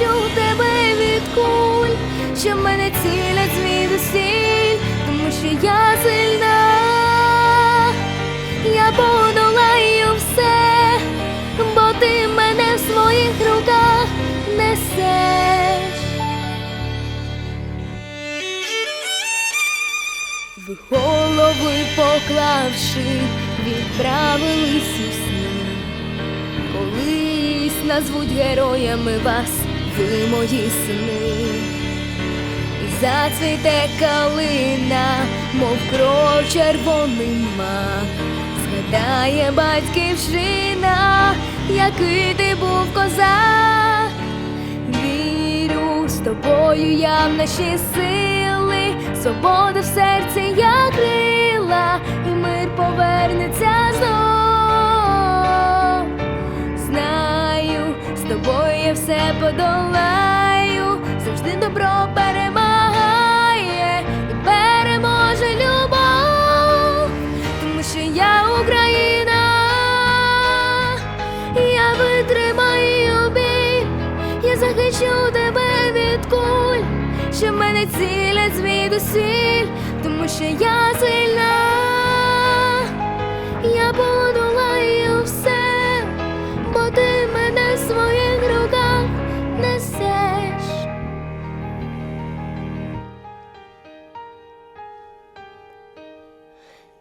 я захищу тебе від куль, що мене цілять звідусіль, тому що я сильна, я подолаю все, бо ти мене в своїх руках несеш. В голови поклавши, відправились у сни. Колись назвуть героями вас, ви мої сини. І зацвіте калина, мов кров червоний мак. Згадає батьківщина, який ти був козак. Вірю з тобою я в наші сили, свобода в серці я все подолаю, завжди добро перемагає і переможе любов, тому що я Україна, я витримаю біль, я захищу тебе від куль, що мене цілять звідусіль, тому що я сильна, я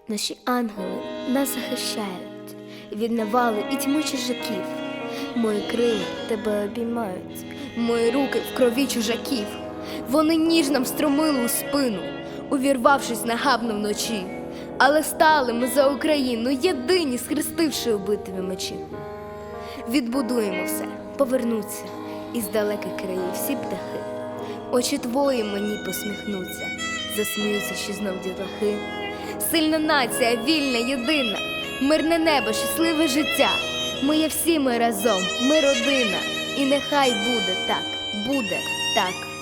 Наші ангели нас захищають від навали і тьми чужаків. Мої крила тебе обіймають, мої руки в крові чужаків. Вони ніжно встромили у спину, увірвавшись нагабно вночі. Але стали ми за Україну єдині, схрестивши у битві мечі. Відбудуємо все, повернуться із далеких країв всі птахи. Очі твої мені посміхнуться, засміються ще знов дітлахи. Сильна нація, вільна, єдина, мирне небо, щасливе життя. Ми є всі ми разом, ми родина, і нехай буде так, буде так.